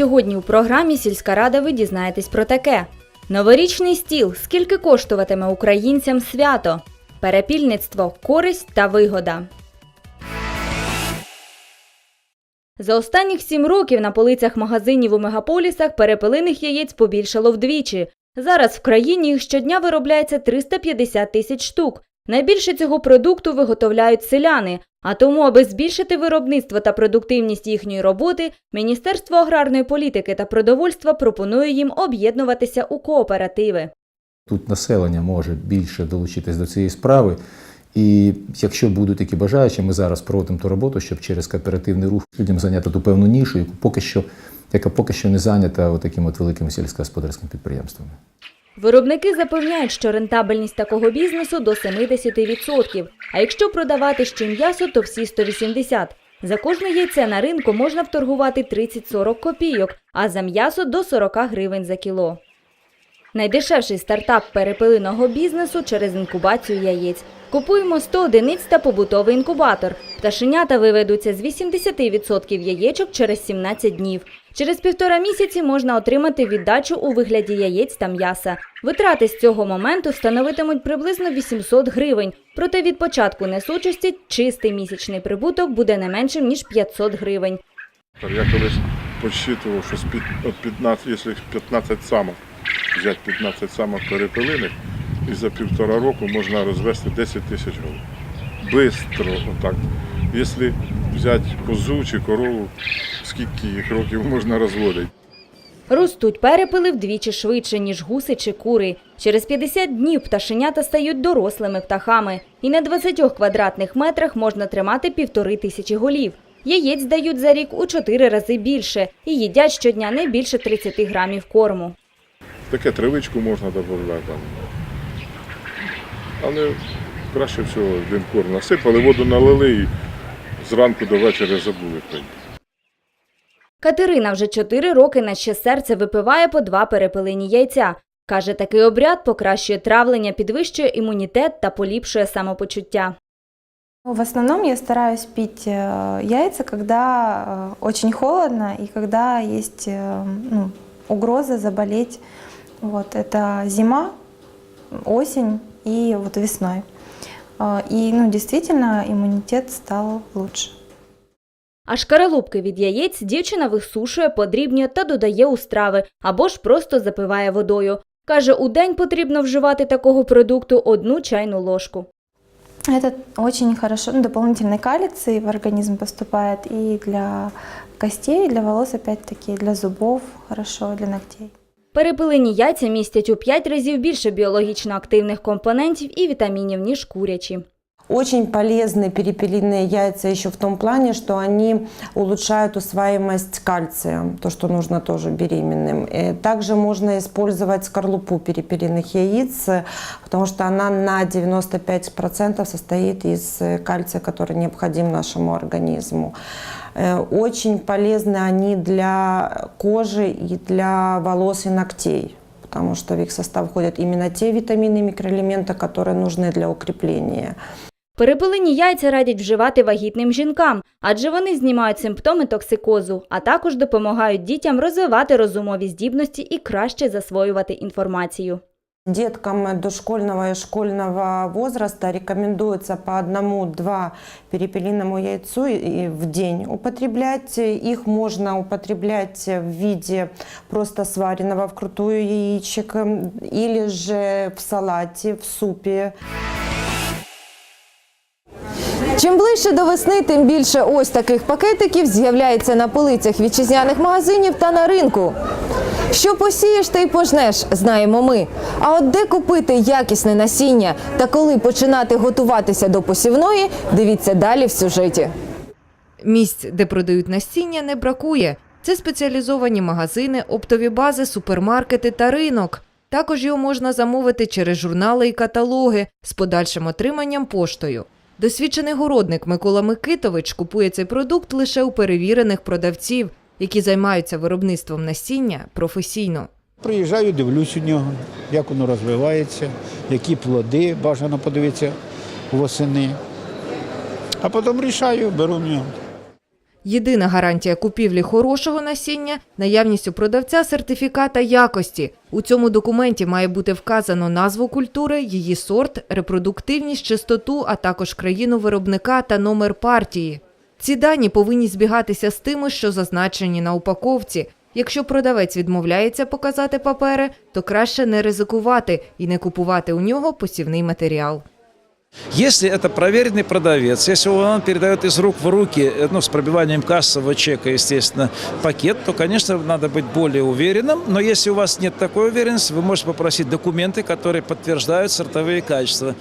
Сьогодні у програмі Сільська рада ви дізнаєтесь про таке: новорічний стіл, скільки коштуватиме українцям свято, перепільництво, користь та вигода. За останніх сім років на полицях магазинів у мегаполісах перепелиних яєць побільшало вдвічі. Зараз в країні їх щодня виробляється 350 тисяч штук. Найбільше цього продукту виготовляють селяни. А тому, аби збільшити виробництво та продуктивність їхньої роботи, Міністерство аграрної політики та продовольства пропонує їм об'єднуватися у кооперативи. Тут населення може більше долучитись до цієї справи. І якщо будуть такі бажаючі, ми зараз проводимо ту роботу, щоб через кооперативний рух людям зайняти ту певну нішу, яку поки що, яка поки що не зайнята такими от великими сільськогосподарськими підприємствами. Виробники запевняють, що рентабельність такого бізнесу до 70%, а якщо продавати ще м'ясо, то всі 180%. За кожне яйце на ринку можна вторгувати 30-40 копійок, а за м'ясо до 40 гривень за кіло. Найдешевший стартап перепилиного бізнесу через інкубацію яєць. Купуємо 100 одиниць та побутовий інкубатор. Пташенята виведуться з 80% яєчок через 17 днів. Через півтора місяці можна отримати віддачу у вигляді яєць та м'яса. Витрати з цього моменту становитимуть приблизно 800 гривень. Проте від початку несучості чистий місячний прибуток буде не меншим ніж 500 гривень. Я колись підсчитував, що з під- от 15, якщо 15 самок, взяти 15 самок перепелиних, і за півтора року можна розвести 10 тисяч голов. Бистро, отак. Якщо взяти козу чи корову, скільки їх років можна розводити? Ростуть перепили вдвічі швидше, ніж гуси чи кури. Через 50 днів пташенята стають дорослими птахами. І на 20 квадратних метрах можна тримати півтори тисячі голів. Яєць дають за рік у 4 рази більше і їдять щодня не більше 30 грамів корму. Таке травичку можна додати. Там. Але краще всього один корм насипали, воду налили і зранку до вечора забули пити. Катерина вже 4 роки на ще серце випиває по два перепелині яйця. Каже, такий обряд покращує травлення, підвищує імунітет та поліпшує самопочуття. В основном я стараюсь пить э, яйца, когда э, очень холодно и когда есть э, ну, угроза заболеть. Вот, это зима, осень и вот весной. Э, И ну, действительно иммунитет стал лучше. А шкаралупки від яєць дівчина висушує, подрібнює та додає у страви або ж просто запиває водою. Каже, у день потрібно вживати такого продукту одну чайну ложку. Это очень хорошо, ну, дополнительный калиций в организм поступает и для костей, и для волос, опять-таки, и для зубов хорошо, для ногтей. Перепилені яйця містять у 5 разів більше біологічно активних компонентів і вітамінів, ніж курячі. Очень полезны перепелиные яйца еще в том плане, что они улучшают усваиваемость кальция, то, что нужно тоже беременным. Э, Также можно использовать скорлупу перепелиных яиц, э, потому что она на 95% состоит из э, кальция, который необходим нашему организму. Э, Очень полезны они для кожи и для волос и ногтей потому что в их состав входят именно те витамины и микроэлементы, которые нужны для укрепления. Перепилені яйця радять вживати вагітним жінкам, адже вони знімають симптоми токсикозу, а також допомагають дітям розвивати розумові здібності і краще засвоювати інформацію. Деткам дошкольного и школьного возраста рекомендуется по одному-два перепелиному яйцу в день употреблять. Их можно употреблять в виде просто сваренного вкрутую яичек или же в салате, в супе. Чим ближче до весни, тим більше ось таких пакетиків з'являється на полицях вітчизняних магазинів та на ринку. Що посієш, та й пожнеш, знаємо ми. А от де купити якісне насіння та коли починати готуватися до посівної, дивіться далі в сюжеті. Місць, де продають насіння, не бракує. Це спеціалізовані магазини, оптові бази, супермаркети та ринок. Також його можна замовити через журнали і каталоги з подальшим отриманням поштою. Досвідчений городник Микола Микитович купує цей продукт лише у перевірених продавців, які займаються виробництвом насіння професійно. Приїжджаю, дивлюсь у нього, як воно розвивається, які плоди бажано подивитися восени. А потім рішаю, беру в нього. Єдина гарантія купівлі хорошого насіння наявність у продавця сертифіката якості. У цьому документі має бути вказано назву культури, її сорт, репродуктивність, чистоту, а також країну виробника та номер партії. Ці дані повинні збігатися з тими, що зазначені на упаковці. Якщо продавець відмовляється показати папери, то краще не ризикувати і не купувати у нього посівний матеріал. Если это проверенный продавец, если он передает из рук в руки, э, ну, с пробиванием кассового чека, естественно, пакет, то, конечно, надо быть более уверенным. Но если у вас нет такой уверенности, вы можете попросить документы, которые подтверждают сортовые качества.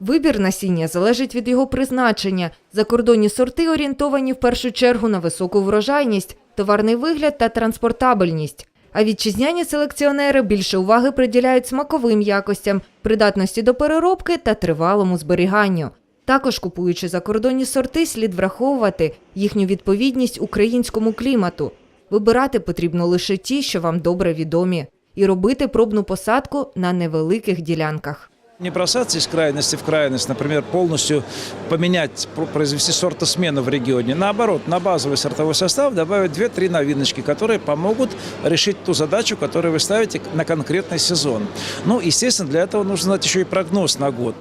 Вибір насіння залежить від його призначення. Закордонні сорти орієнтовані в першу чергу на високу врожайність, товарний вигляд та транспортабельність. А вітчизняні селекціонери більше уваги приділяють смаковим якостям, придатності до переробки та тривалому зберіганню. Також купуючи закордонні сорти, слід враховувати їхню відповідність українському клімату. Вибирати потрібно лише ті, що вам добре відомі, і робити пробну посадку на невеликих ділянках. Не бросаться из крайности в крайность, например, полностью поменять, про- произвести сортосмену в регионе. Наоборот, на базовый сортовой состав добавить 2-3 новиночки, которые помогут решить ту задачу, которую вы ставите на конкретный сезон. Ну, естественно, для этого нужно знать еще и прогноз на год.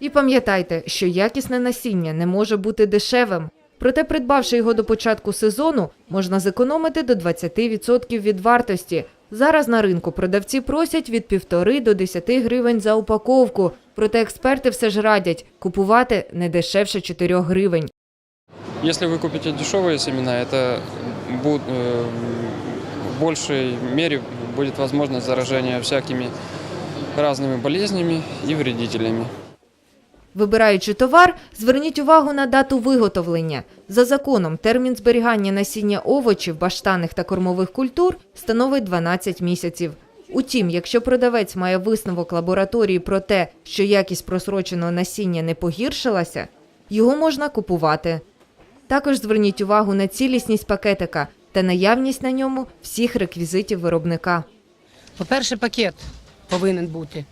І пам'ятайте, що якісне насіння не може бути дешевим. Проте, придбавши його до початку сезону, можна зекономити до 20% від вартості. Зараз на ринку продавці просять від 1,5 до 10 гривень за упаковку. Проте експерти все ж радять купувати не дешевше 4 гривень. Если вы купите дешевые семена, это бу- э, в большей мере будет возможность заражения всякими разными болезнями и вредителями. Вибираючи товар, зверніть увагу на дату виготовлення. За законом, термін зберігання насіння овочів, баштанних та кормових культур становить 12 місяців. Утім, якщо продавець має висновок лабораторії про те, що якість просроченого насіння не погіршилася, його можна купувати. Також зверніть увагу на цілісність пакетика та наявність на ньому всіх реквізитів виробника. По-перше, пакет повинен бути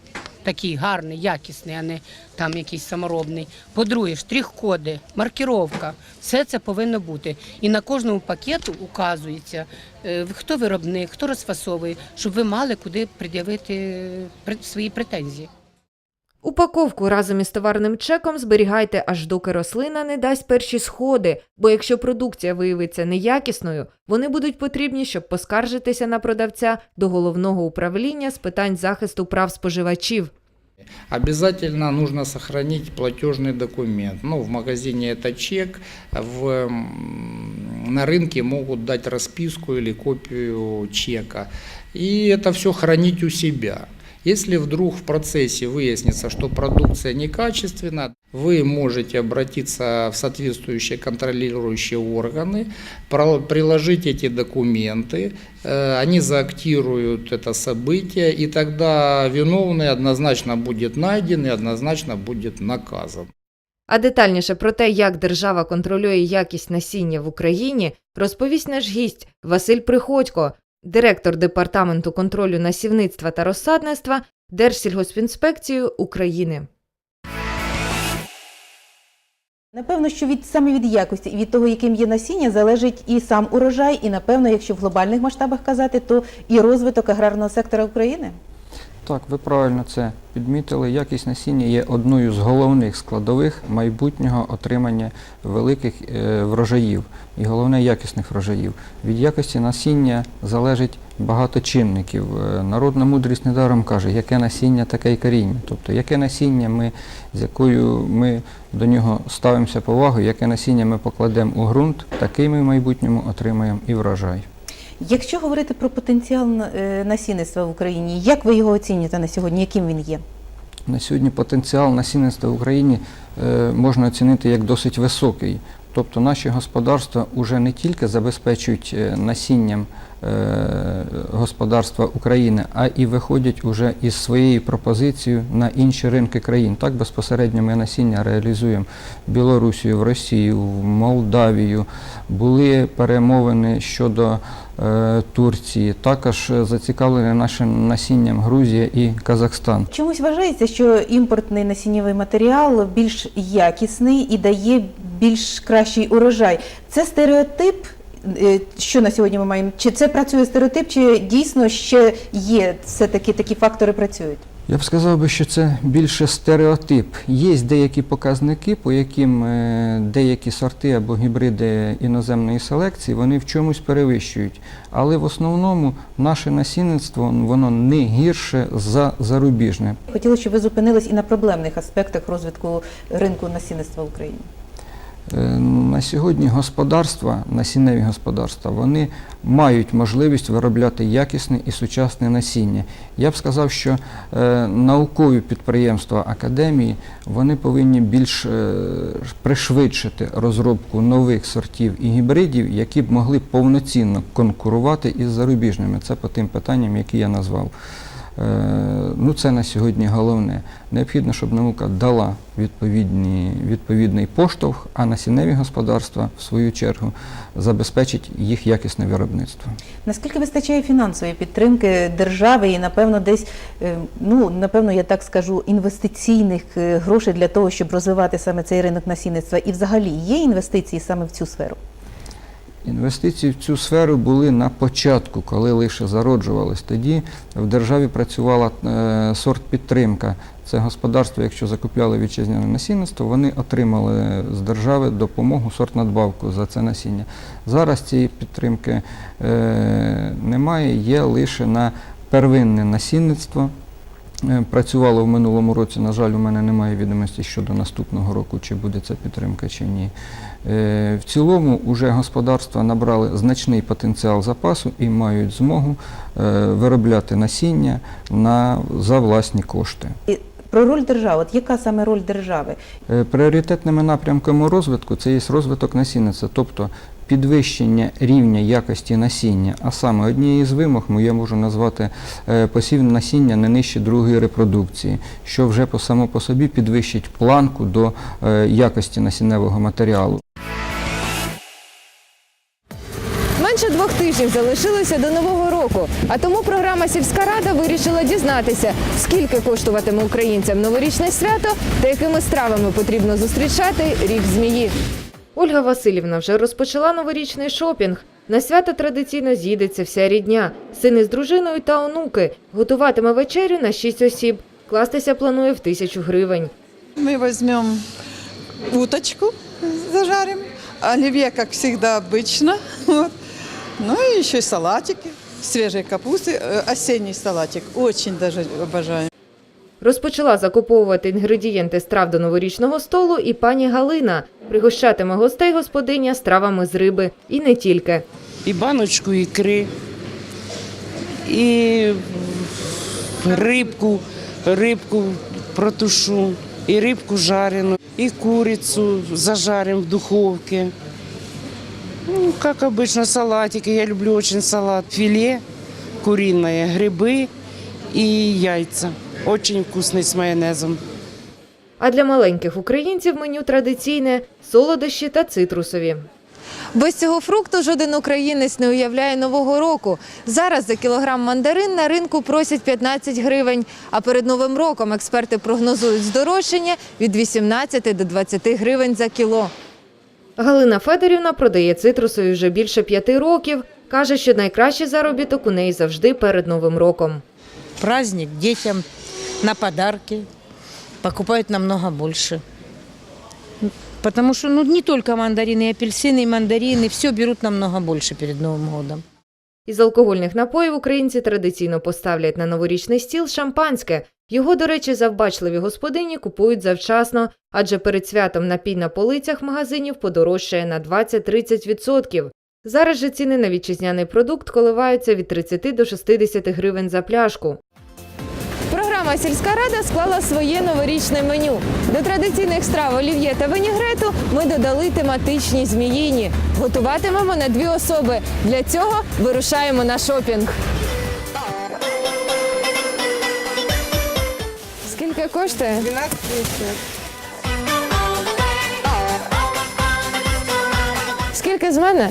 такий гарний, якісний, а не там якийсь саморобний. По-друге, штрих-коди, маркіровка. Все це повинно бути. І на кожному пакету указується, е, хто виробник, хто розфасовує, щоб ви мали куди пред'явити е, свої претензії. Упаковку разом із товарним чеком зберігайте, аж доки рослина не дасть перші сходи, бо якщо продукція виявиться неякісною, вони будуть потрібні, щоб поскаржитися на продавця до головного управління з питань захисту прав споживачів. Обязательно нужно сохранить платежный документ. Ну, в магазине это чек, в, м, на рынке могут дать расписку или копию чека. И это все хранить у себя. Если вдруг в процессе выяснится, что продукция некачественна, вы можете обратиться в соответствующие контролирующие органы, про- приложить эти документы, э, они заактируют это событие, и тогда виновный однозначно будет найден и однозначно будет наказан. А детальніше про те, як держава контролює якість насіння в Україні, розповість наш гість Василь Приходько, директор департаменту контролю насівництва та розсадництва Держсільгоспінспекції України. Напевно, що від саме від якості і від того, яким є насіння, залежить і сам урожай, і напевно, якщо в глобальних масштабах казати, то і розвиток аграрного сектора України. Так, ви правильно це підмітили. Якість насіння є одною з головних складових майбутнього отримання великих е, врожаїв і головне якісних врожаїв. Від якості насіння залежить багато чинників. Е, Народна мудрість недаром каже, яке насіння, таке й коріння. Тобто, яке насіння ми, з якою ми до нього ставимося повагою, яке насіння ми покладемо у ґрунт, такий ми в майбутньому отримаємо і врожай. Якщо говорити про потенціал е, насінництва в Україні, як ви його оцінюєте на сьогодні? Яким він є? На сьогодні потенціал насінництва в Україні е, можна оцінити як досить високий. Тобто наші господарства вже не тільки забезпечують е, насінням е, господарства України, а і виходять уже із своєю пропозицією на інші ринки країн. Так безпосередньо ми насіння реалізуємо в Білорусію, в Росію, в Молдавію. Були перемовини щодо е, Турції. Також зацікавлені нашим насінням Грузія і Казахстан. Чомусь вважається, що імпортний насіннєвий матеріал більш якісний і дає більш кращий урожай. Це стереотип. е, Що на сьогодні ми маємо? Чи це працює стереотип, чи дійсно ще є все-таки такі фактори працюють? Я б сказав би, що це більше стереотип. Є деякі показники, по яким е, деякі сорти або гібриди іноземної селекції вони в чомусь перевищують. Але в основному наше насінництво воно не гірше за зарубіжне. Хотіла, щоб ви зупинились і на проблемних аспектах розвитку ринку насінництва в Україні. Е, На сьогодні господарства, насінневі господарства, вони мають можливість виробляти якісне і сучасне насіння. Я б сказав, що е, наукові підприємства академії вони повинні більш е, пришвидшити розробку нових сортів і гібридів, які б могли повноцінно конкурувати із зарубіжними. Це по тим питанням, які я назвав. Ну, це на сьогодні головне. Необхідно, щоб наука дала відповідні, відповідний поштовх, а насінневі господарства, в свою чергу, забезпечить їх якісне виробництво. Наскільки вистачає фінансової підтримки держави і, напевно, десь, е, ну, напевно, я так скажу, інвестиційних е, грошей для того, щоб розвивати саме цей ринок насінництва? І взагалі є інвестиції саме в цю сферу? Інвестиції в цю сферу були на початку, коли лише зароджувались. Тоді в державі працювала е, сорт підтримка. Це господарство, якщо закупляли вітчизняне насінництво, вони отримали з держави допомогу сортнадбавку за це насіння. Зараз цієї підтримки е, немає, є лише на первинне насінництво. Е, Працювало в минулому році, на жаль, у мене немає відомості щодо наступного року, чи буде ця підтримка, чи ні. Е, В цілому вже господарства набрали значний потенціал запасу і мають змогу е, виробляти насіння на, за власні кошти. Про роль держави, от яка саме роль держави? Пріоритетними напрямками розвитку це є розвиток насінництва, тобто підвищення рівня якості насіння. А саме однією з вимог я можу назвати е, посів насіння не нижче другої репродукції, що вже само по собі підвищить планку до е, якості насінневого матеріалу. Менше двох тижнів залишилося до нового року. А тому програма Сільська рада вирішила дізнатися, скільки коштуватиме українцям новорічне свято та якими стравами потрібно зустрічати рік змії. Ольга Васильівна вже розпочала новорічний шопінг. На свято традиційно з'їдеться вся рідня. Сини з дружиною та онуки. Готуватиме вечерю на 6 осіб. Кластися планує в тисячу гривень. Мы возьмем уточку, зажарим, оливье, как всегда, обычно. Вот. Ну и еще и салатики, свежей капусты, э, осенний салатик, очень даже обожаю. Розпочала закуповувати інгредієнти страв до новорічного столу і пані Галина. Пригощатиме гостей господиня стравами з риби. І не тільки. і баночку ікри, і рибку, рибку протушу, і рибку жарену, і курицю зажарим в духовке. Ну, как обычно, салатики. Я люблю очень салат. Филе куриное, грибы и яйца. Очень вкусный с майонезом. А для маленьких українців меню традиційне солодощі та цитрусові. Без цього фрукту жоден українець не уявляє нового року. Зараз за кілограм мандарин на ринку просять 15 гривень. А перед новим роком експерти прогнозують здорожчання від 18 до 20 гривень за кіло. Галина Федорівна продає цитрусові вже більше п'яти років. Каже, що найкращий заробіток у неї завжди перед новим роком. праздник детям на подарки покупают намного больше. Потому что ну, не только мандарины, и апельсины, и мандарины, все берут намного больше перед Новым годом. Із алкогольних напоїв українці традиційно поставлять на новорічний стіл шампанське. Його, до речі, завбачливі господині купують завчасно, адже перед святом напій на полицях магазинів подорожчає на 20-30%. Зараз же ціни на вітчизняний продукт коливаються від 30 до 60 гривень за пляшку. Програма Сільська рада склала своє новорічне меню. До традиційних страв олів'є та вінігрету ми додали тематичні зміїні. Готуватимемо на дві особи. Для цього вирушаємо на шопінг. Скільки коштує? 12 Скільки з мене?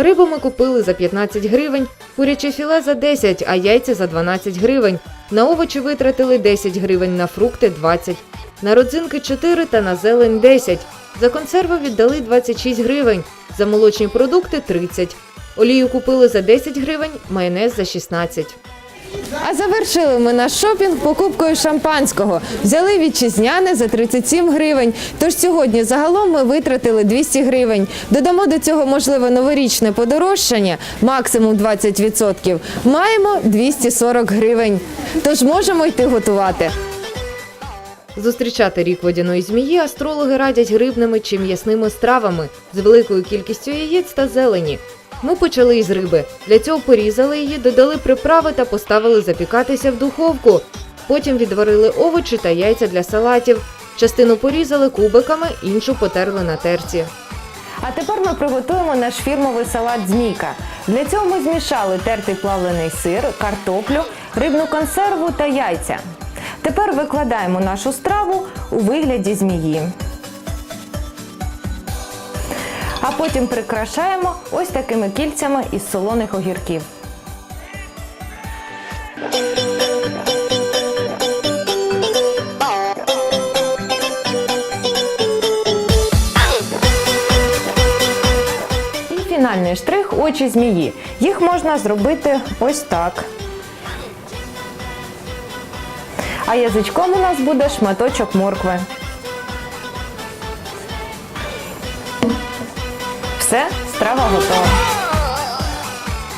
Рибу ми купили за 15 гривень, куряче філе за 10, а яйця за 12 гривень. На овочі витратили 10 гривень, на фрукти 20, на родзинки 4 та на зелень 10. За консерви віддали 26 гривень, за молочні продукти 30. Олію купили за 10 гривень, майонез за 16. А завершили ми наш шопінг покупкою шампанського. Взяли вітчизняне за 37 гривень. Тож сьогодні загалом ми витратили 200 гривень. Додамо до цього можливе новорічне подорожчання, максимум 20%. Маємо 240 гривень. Тож можемо йти готувати. Зустрічати рік водяної змії астрологи радять грибними чи м'ясними стравами з великою кількістю яєць та зелені. Ми почали із риби. Для цього порізали її, додали приправи та поставили запікатися в духовку. Потім відварили овочі та яйця для салатів. Частину порізали кубиками, іншу потерли на терці. А тепер ми приготуємо наш фірмовий салат змійка. Для цього ми змішали тертий плавлений сир, картоплю, рибну консерву та яйця. Тепер викладаємо нашу страву у вигляді змії. А потім прикрашаємо ось такими кільцями із солоних огірків. І фінальний штрих очі змії. Їх можна зробити ось так. А язичком у нас буде шматочок моркви. Все, страва готова.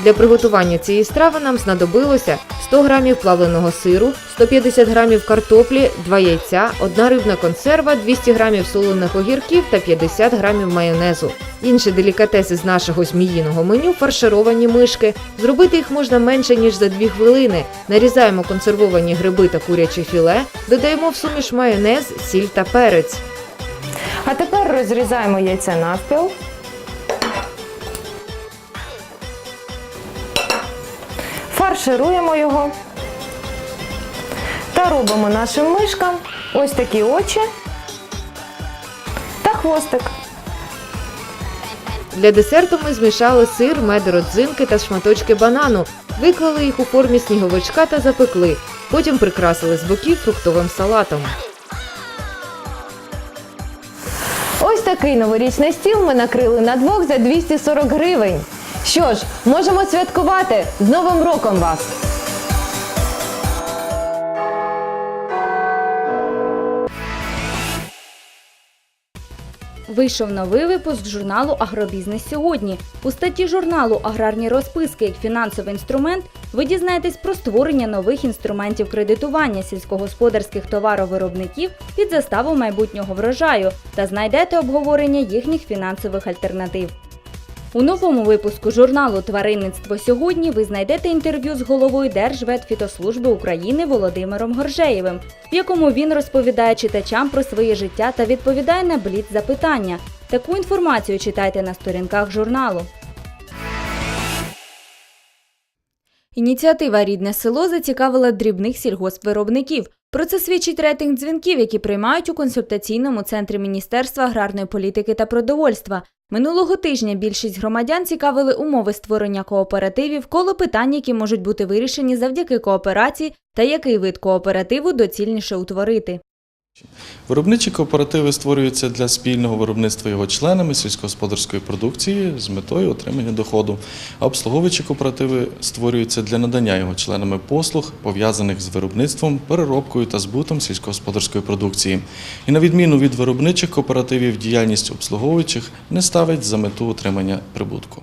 Для приготування цієї страви нам знадобилося 100 грамів плавленого сиру, 150 грамів картоплі, 2 яйця, одна рибна консерва, 200 грамів солоних огірків та 50 грамів майонезу. Інші делікатеси з нашого зміїного меню фаршировані мишки. Зробити їх можна менше ніж за 2 хвилини. Нарізаємо консервовані гриби та куряче філе, додаємо в суміш майонез, сіль та перець. А тепер розрізаємо яйця навпіл. Фаршируємо його та робимо нашим мишкам ось такі очі та хвостик. Для десерту ми змішали сир, мед, родзинки та шматочки банану, виклали їх у формі сніговичка та запекли. Потім прикрасили з боків фруктовим салатом. Ось такий новорічний стіл ми накрили на двох за 240 гривень. Що ж, можемо святкувати з Новим роком вас! Вийшов новий випуск журналу Агробізнес сьогодні. У статті журналу Аграрні розписки як фінансовий інструмент ви дізнаєтесь про створення нових інструментів кредитування сільськогосподарських товаровиробників під заставу майбутнього врожаю та знайдете обговорення їхніх фінансових альтернатив. У новому випуску журналу Тваринництво сьогодні ви знайдете інтерв'ю з головою Держветфітослужби України Володимиром Горжеєвим, в якому він розповідає читачам про своє життя та відповідає на бліц запитання. Таку інформацію читайте на сторінках журналу. Ініціатива Рідне село зацікавила дрібних сільгоспвиробників. Про це свідчить рейтинг дзвінків, які приймають у консультаційному центрі Міністерства аграрної політики та продовольства. Минулого тижня більшість громадян цікавили умови створення кооперативів, коло питань, які можуть бути вирішені завдяки кооперації, та який вид кооперативу доцільніше утворити. Виробничі кооперативи створюються для спільного виробництва його членами сільськогосподарської продукції з метою отримання доходу. А обслуговуючі кооперативи створюються для надання його членами послуг, пов'язаних з виробництвом, переробкою та збутом сільськогосподарської продукції. І на відміну від виробничих кооперативів, діяльність обслуговуючих не ставить за мету отримання прибутку.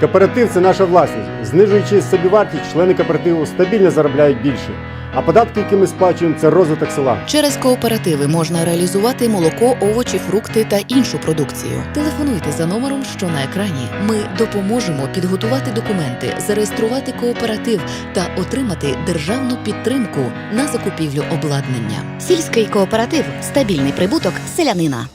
Кооператив це наша власність. Знижуючи собівартість, члени кооперативу стабільно заробляють більше. А податки, які ми сплачуємо, це розвиток села. Через кооперативи можна реалізувати молоко, овочі, фрукти та іншу продукцію. Телефонуйте за номером, що на екрані. Ми допоможемо підготувати документи, зареєструвати кооператив та отримати державну підтримку на закупівлю обладнання. Сільський кооператив стабільний прибуток селянина.